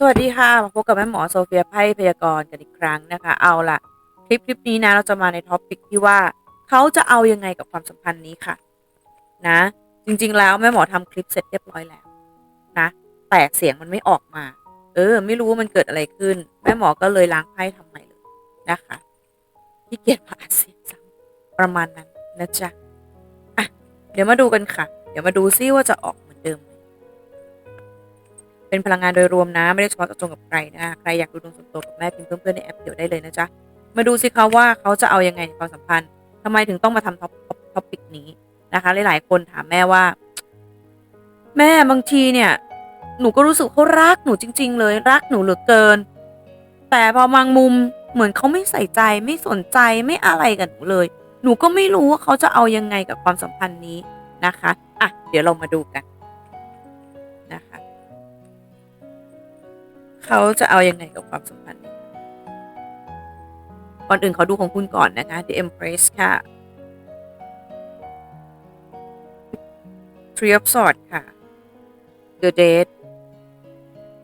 สวัสดีค่ะมาพบกับแม่หมอโซเฟียไพ่พยากรณ์กันอีกครั้งนะคะ เอาล่ะคลิปคลิปนี้นะเราจะมาในท็อปิกที่ว่าเขาจะเอายังไงกับความสัมพันธ์นี้ค่ะ นะ จริง ๆ แล้วแม่หมอทำคลิปเสร็จเรียบร้อยแล้ว นะ แต่เสียงมันไม่ออกมา เออ ไม่รู้ว่ามันเกิดอะไรขึ้น แม่หมอก็เลยล้างไพ่ทำใหม่เลยนะคะที่เกียจมาอัดเสียงซ้ำประมาณนั้นนะจ๊ะอะเดี๋ยวมาดูกันค่ะ เดี๋ยวมาดูซิว่าจะออก เป็นพลังงานโดยรวมนะ ไม่ได้เฉพาะเจาะจงกับใครนะคะใครอยากดูดวงส่วนตัวกับแม่พิมพ์เพื่อนๆในแอปเดียวได้เลยนะจ๊ะมาดูสิคะว่าเขาจะเอายังไงในความสัมพันธ์ทำไมถึงต้องมาทำท็อปท็อปิกนี้นะคะ หลายๆคนถามแม่ว่า แม่บางทีเนี่ย หนูก็รู้สึกเขารักหนูจริง ๆ เลย รักหนูเหลือเกิน แต่พอบางมุมเหมือนเขาไม่ใส่ใจไม่สนใจไม่อะไรกับหนูเลย หนูก็ไม่รู้ว่าเขาจะเอายังไงกับความสัมพันธ์นี้นะคะอะเดี๋ยวเรามาดูกันนะคะ เขาจะเอายังไงกับความสัมพันธ์ก่อนอื่นเขาดูของคุณก่อนนะคะ The Empress ค่ะ Three of Swords ค่ะ The Date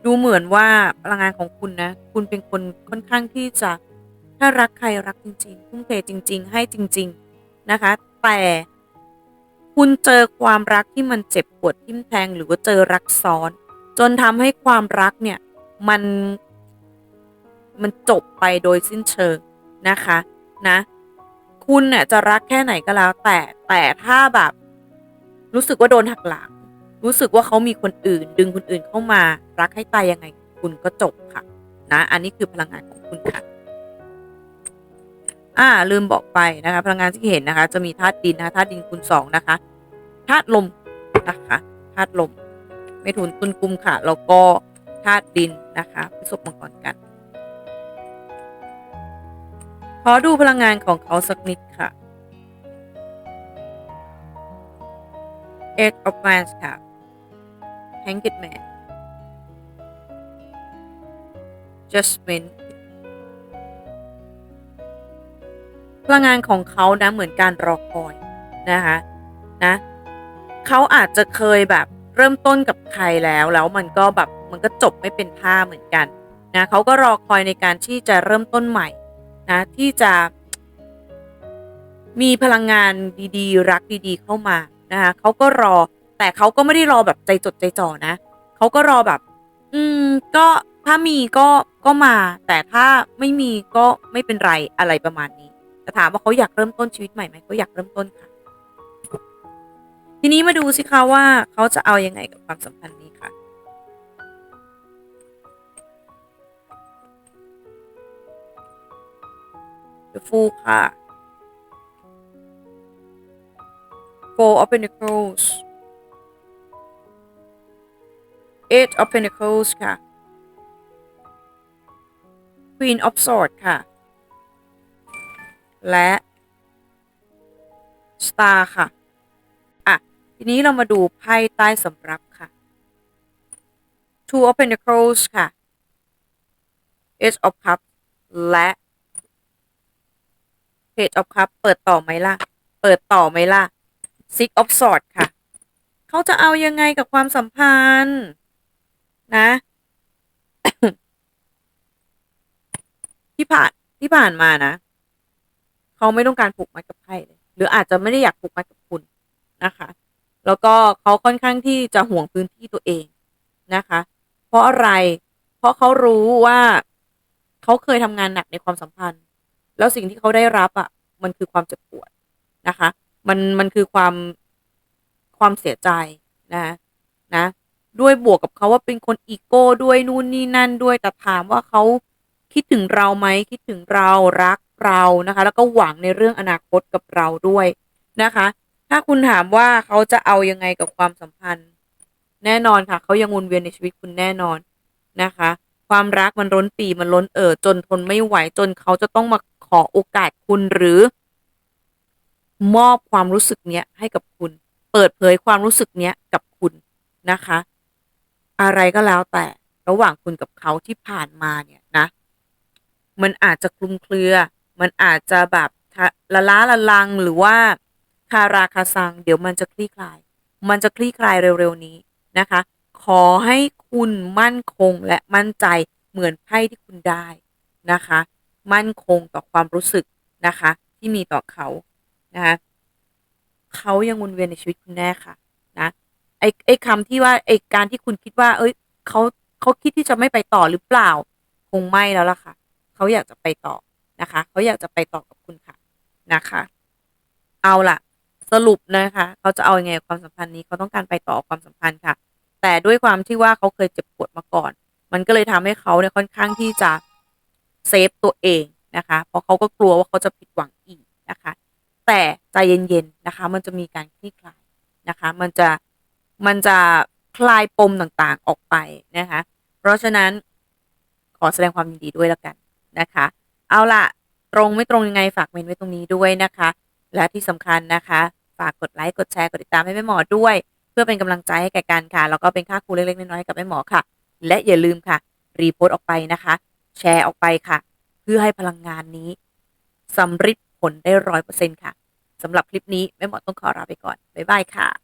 ดูเหมือนว่าพลังงานของคุณนะ คุณเป็นคนค่อนข้างที่จะถ้ารักใครรักจริงๆทุ่มเทจริง ๆ ให้จริง ๆ นะคะ แต่คุณเจอความรักที่มันเจ็บปวดทิ่มแทงหรือว่าเจอรักซ้อน จนทำให้ความรักเนี่ย มัน มันจบไปโดยสิ้นเชิงนะคะ นะ คุณเนี่ยจะรักแค่ไหนก็แล้ว แต่แต่ถ้าแบบ รู้สึกว่าโดนหักหลัง รู้สึกว่าเขามีคนอื่น ดึงคนอื่นเข้ามา รักให้ตายยังไง คุณก็จบค่ะ นะ อันนี้คือพลังงานของคุณค่ะอ่าลืมบอกไปนะคะ พลังงานที่เห็นนะคะ จะมีธาตุดินนะคะธาตุดินคูณสองนะคะธาตุลมนะคะธาตุลมเมถุนตุลกุมค่ะ แล้วก็ ธาตุดินนะคะพฤษภมังกรกัน ขอดูพลังงานของเขาสักนิดค่ะ Eight of Wands ค่ะ Hanged Man Judgment พลังงานของเขานะเหมือนการรอคอยนะคะนะเขาอาจจะเคยแบบเริ่มต้นกับใครแล้วแล้วมันก็แบบ มันก็จบไม่เป็นท่าเหมือนกันนะเขาก็รอคอยในการที่จะเริ่มต้นใหม่นะที่จะ มีพลังงานดีๆ รักดีๆ เข้ามานะคะเขาก็รอแต่เขาก็ไม่ได้รอแบบใจจดใจจ่อนะเขาก็รอแบบ อืมก็ถ้ามีก็ก็มา แต่ถ้าไม่มีก็ไม่เป็นไรอะไรประมาณนี้แต่ถามว่าเขาอยากเริ่มต้นชีวิตใหม่ไหมก็อยากเริ่มต้นค่ะ ทีนี้มาดูสิคะว่าเขาจะเอายังไงกับความสัมพันธ์นี้ ค่ะ The Fool ค่ะ Four of Pentacles Eight of Pentacles ค่ะ Queen of Swords ค่ะ และ Star ค่ะ อะ ทีนี้เรามาดูไพ่ใต้สำรับค่ะ Two of Pentacles ค่ะ Ace of Cups และ Page of Cup เปิดต่อไหมล่ะ เปิดต่อไหมล่ะ Six of Sword ค่ะ เขาจะเอายังไงกับความสัมพันธ์นะที่ผ่านที่ผ่านมานะ เขาไม่ต้องการผูกมัดกับใครเลยหรืออาจจะไม่ได้อยากผูกมัดกับคุณนะคะ แล้วก็เขาค่อนข้างที่จะห่วงพื้นที่ตัวเองนะคะ เพราะอะไร เพราะเขารู้ว่า เขาเคยทำงานหนักในความสัมพันธ์ แล้วสิ่งที่เขาได้รับอะ่ะ มันคือความเจ็บปวดนะคะ มันมันคือความความเสียใจนะนะ ด้วยบวกกับเขาว่าเป็นคนอีโก้ด้วยนู่นนี่นั่นด้วยแต่ถามว่าเขาคิดถึงเราไหมคิดถึงเรารักเรานะคะ แล้วก็หวังในเรื่องอนาคตกับเราด้วยนะคะ ถ้าคุณถามว่าเขาจะเอายังไงกับความสัมพันธ์ แน่นอนค่ะ เขายังวนเวียนในชีวิตคุณแน่นอนนะคะ ความรักมันล้นปีมันล้นเอ่อจนทนไม่ไหวจนเขาจะต้องมา ขอโอกาสคุณหรือ มอบความรู้สึกเนี้ยให้กับคุณ เปิดเผยความรู้สึกเนี้ยกับคุณนะคะ อะไรก็แล้วแต่ระหว่างคุณกับเขาที่ผ่านมาเนี่ยนะ มันอาจจะคลุมเครือ มันอาจจะแบบละล้าละลังหรือว่าคาราคาซัง เดี๋ยวมันจะคลี่คลาย มันจะคลี่คลายเร็วๆนี้นะคะขขอให้คุณมั่นคงและมั่นใจเหมือนไพ่ที่คุณได้นะคะ มั่นคงต่อความรู้สึกนะคะ ที่มีต่อเขานะคะเขายังวนเวียนในชีวิตคุณแน่ค่ะนะไอ้ไอ้คำที่ว่าไอ้การที่คุณคิดว่า เอ้ยเขาเขาคิดที่จะไม่ไปต่อหรือเปล่า คงไม่แล้วล่ะค่ะเขาอยากจะไปต่อนะคะเขาอยากจะไปต่อกับคุณค่ะนะคะ เอาล่ะ สรุปนะคะเขาจะเอาอยัางไงกับความสัมพันธ์นี้เขาต้องการไปต่อความสัมพันธ์ค่ะ แต่ด้วยความที่ว่าเขาเคยเจ็บปวดมาก่อน มันก็เลยทำให้เขาเนี่ยค่อนข้างที่จะ เซฟตัวเองนะคะ เพราะเขาก็กลัวว่าเขาจะผิดหวังอีกนะคะ แต่ใจเย็นๆนะคะ มันจะมีการคลี่คลายนะคะ มันจะมันจะคลายปมต่างๆออกไปนะคะ เพราะฉะนั้นขอแสดงความยินดีด้วยแล้วกันนะคะ เอาล่ะตรงไม่ตรงยังไงฝากเมนไว้ตรงนี้ด้วยนะคะ และที่สำคัญนะคะ ฝากกดไลค์กดแชร์กดติดตามให้แม่หมอด้วย เพื่อเป็นกำลังใจให้แก่กันค่ะแล้วก็เป็นค่าครูเล็กๆน้อยๆให้กับแม่หมอค่ะ และอย่าลืมค่ะ รีโพสต์ออกไปนะคะ แชร์ออกไปค่ะ เพื่อให้พลังงานนี้สำฤทธิ์ผลได้ร้อยเปอร์เซ็นต์ค่ะสำหรับคลิปนี้แม่หมอต้องขอลาไปก่อน บ๊ายบายค่ะ